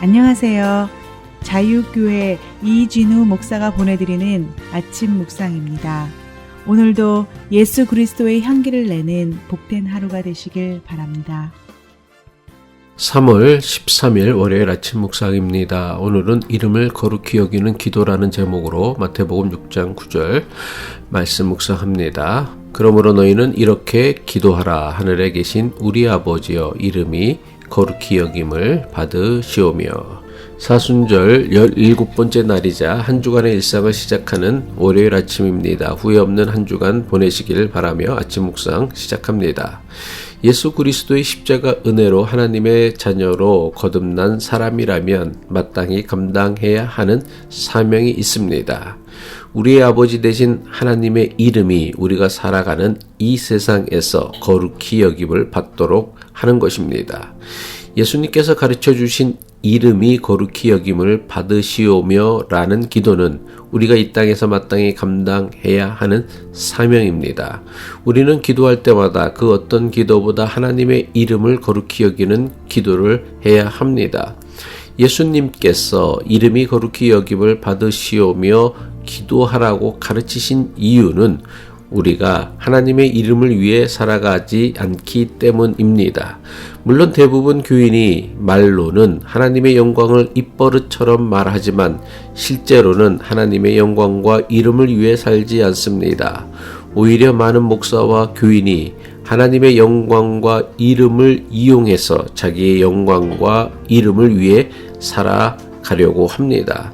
안녕하세요. 자유교회 이진우 목사가 보내드리는 아침 묵상입니다. 오늘도 예수 그리스도의 향기를 내는 복된 하루가 되시길 바랍니다. 3월 13일 월요일 아침 묵상입니다. 오늘은 이름을 거룩히 여기는 기도라는 제목으로 마태복음 6장 9절 말씀 묵상합니다. 그러므로 너희는 이렇게 기도하라 하늘에 계신 우리 아버지여 이름이 거룩히 여김을 받으시오며 사순절 17번째 날이자 한 주간의 일상을 시작하는 월요일 아침입니다. 후회 없는 한 주간 보내시길 바라며 아침 묵상 시작합니다. 예수 그리스도의 십자가 은혜로 하나님의 자녀로 거듭난 사람이라면 마땅히 감당해야 하는 사명이 있습니다. 우리의 아버지 되신 하나님의 이름이 우리가 살아가는 이 세상에서 거룩히 여김을 받도록 하는 것입니다. 예수님께서 가르쳐 주신 이름이 거룩히 여김을 받으시오며 라는 기도는 우리가 이 땅에서 마땅히 감당해야 하는 사명입니다. 우리는 기도할 때마다 그 어떤 기도보다 하나님의 이름을 거룩히 여기는 기도를 해야 합니다. 예수님께서 이름이 거룩히 여김을 받으시오며 기도하라고 가르치신 이유는 우리가 하나님의 이름을 위해 살아가지 않기 때문입니다. 물론 대부분 교인이 말로는 하나님의 영광을 입버릇처럼 말하지만 실제로는 하나님의 영광과 이름을 위해 살지 않습니다. 오히려 많은 목사와 교인이 하나님의 영광과 이름을 이용해서 자기의 영광과 이름을 위해 살아 가려고 합니다.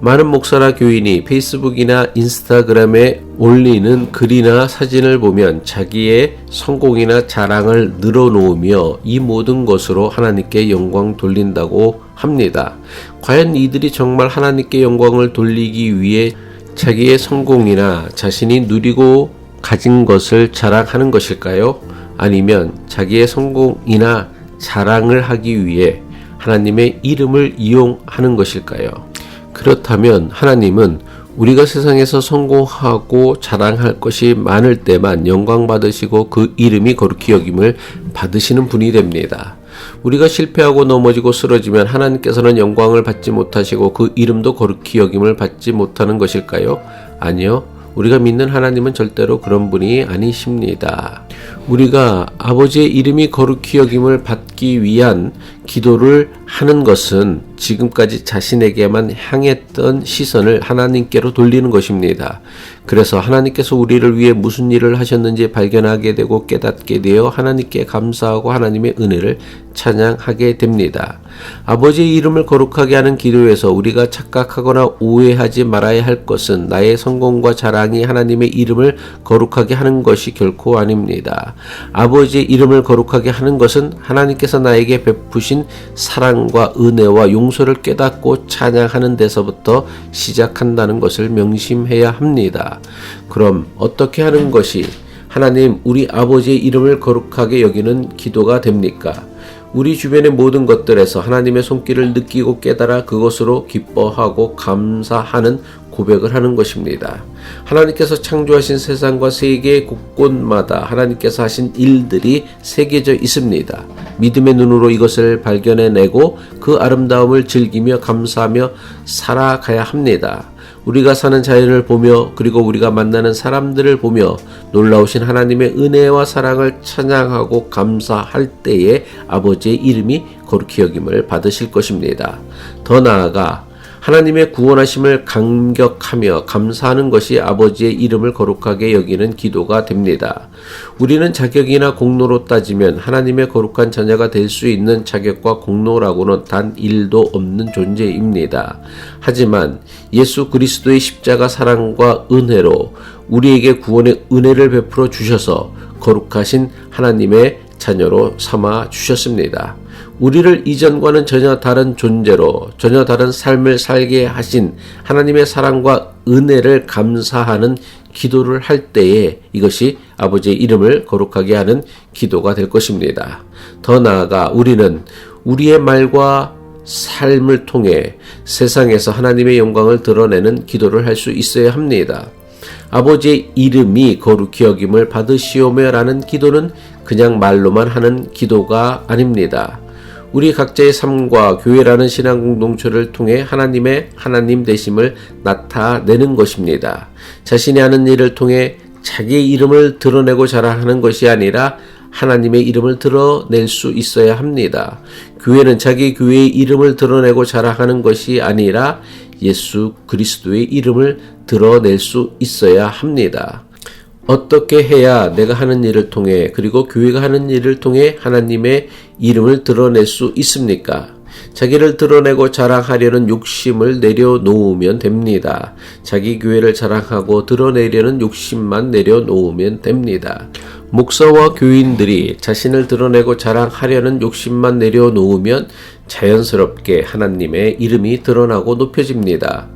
많은 목사나 교인이 페이스북이나 인스타그램에 올리는 글이나 사진을 보면 자기의 성공이나 자랑을 늘어놓으며 이 모든 것으로 하나님께 영광 돌린다고 합니다. 과연 이들이 정말 하나님께 영광을 돌리기 위해 자기의 성공이나 자신이 누리고 가진 것을 자랑하는 것일까요? 아니면 자기의 성공이나 자랑을 하기 위해 하나님의 이름을 이용하는 것일까요? 그렇다면 하나님은 우리가 세상에서 성공하고 자랑할 것이 많을 때만 영광 받으시고 그 이름이 거룩히 여김을 받으시는 분이 됩니다. 우리가 실패하고 넘어지고 쓰러지면 하나님께서는 영광을 받지 못하시고 그 이름도 거룩히 여김을 받지 못하는 것일까요? 아니요. 우리가 믿는 하나님은 절대로 그런 분이 아니십니다. 우리가 아버지의 이름이 거룩히 여김을 받기 위한 기도를 하는 것은 지금까지 자신에게만 향했던 시선을 하나님께로 돌리는 것입니다. 그래서 하나님께서 우리를 위해 무슨 일을 하셨는지 발견하게 되고 깨닫게 되어 하나님께 감사하고 하나님의 은혜를 찬양하게 됩니다. 아버지의 이름을 거룩하게 하는 기도에서 우리가 착각하거나 오해하지 말아야 할 것은 나의 성공과 자랑이 하나님의 이름을 거룩하게 하는 것이 결코 아닙니다. 아버지의 이름을 거룩하게 하는 것은 하나님께서 나에게 베푸신 사랑과 은혜와 용서를 깨닫고 찬양하는 데서부터 시작한다는 것을 명심해야 합니다. 그럼 어떻게 하는 것이 하나님 우리 아버지의 이름을 거룩하게 여기는 기도가 됩니까? 우리 주변의 모든 것들에서 하나님의 손길을 느끼고 깨달아 그것으로 기뻐하고 감사하는 고백을 하는 것입니다. 하나님께서 창조하신 세상과 세계 곳곳마다 하나님께서 하신 일들이 새겨져 있습니다. 믿음의 눈으로 이것을 발견해내고 그 아름다움을 즐기며 감사하며 살아가야 합니다. 우리가 사는 자연을 보며 그리고 우리가 만나는 사람들을 보며 놀라우신 하나님의 은혜와 사랑을 찬양하고 감사할 때에 아버지의 이름이 거룩히 여김을 받으실 것입니다. 더 나아가 하나님의 구원하심을 감격하며 감사하는 것이 아버지의 이름을 거룩하게 여기는 기도가 됩니다. 우리는 자격이나 공로로 따지면 하나님의 거룩한 자녀가 될 수 있는 자격과 공로라고는 단 1도 없는 존재입니다. 하지만 예수 그리스도의 십자가 사랑과 은혜로 우리에게 구원의 은혜를 베풀어 주셔서 거룩하신 하나님의 자녀로 삼아 주셨습니다. 우리를 이전과는 전혀 다른 존재로 전혀 다른 삶을 살게 하신 하나님의 사랑과 은혜를 감사하는 기도를 할 때에 이것이 아버지의 이름을 거룩하게 하는 기도가 될 것입니다. 더 나아가 우리는 우리의 말과 삶을 통해 세상에서 하나님의 영광을 드러내는 기도를 할 수 있어야 합니다. 아버지의 이름이 거룩히 여김을 받으시오며라는 기도는 그냥 말로만 하는 기도가 아닙니다. 우리 각자의 삶과 교회라는 신앙 공동체를 통해 하나님의 하나님 되심을 나타내는 것입니다. 자신이 하는 일을 통해 자기의 이름을 드러내고 자랑하는 것이 아니라 하나님의 이름을 드러낼 수 있어야 합니다. 교회는 자기 교회의 이름을 드러내고 자랑하는 것이 아니라 예수 그리스도의 이름을 드러낼 수 있어야 합니다. 어떻게 해야 내가 하는 일을 통해 그리고 교회가 하는 일을 통해 하나님의 이름을 드러낼 수 있습니까? 자기를 드러내고 자랑하려는 욕심을 내려놓으면 됩니다. 자기 교회를 자랑하고 드러내려는 욕심만 내려놓으면 됩니다. 목사와 교인들이 자신을 드러내고 자랑하려는 욕심만 내려놓으면 자연스럽게 하나님의 이름이 드러나고 높여집니다.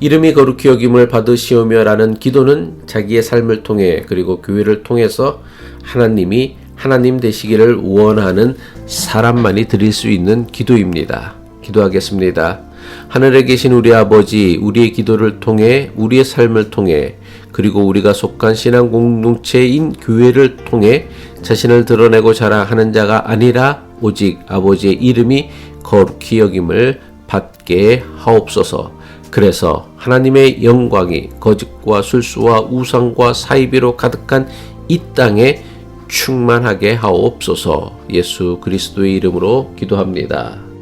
이름이 거룩히 여김을 받으시오며라는 기도는 자기의 삶을 통해 그리고 교회를 통해서 하나님이 하나님 되시기를 원하는 사람만이 드릴 수 있는 기도입니다. 기도하겠습니다. 하늘에 계신 우리 아버지, 우리의 기도를 통해 우리의 삶을 통해 그리고 우리가 속한 신앙 공동체인 교회를 통해 자신을 드러내고 자랑하는 자가 아니라 오직 아버지의 이름이 거룩히 여김을 받게 하옵소서. 그래서 하나님의 영광이 거짓과 술수와 우상과 사이비로 가득한 이 땅에 충만하게 하옵소서. 예수 그리스도의 이름으로 기도합니다.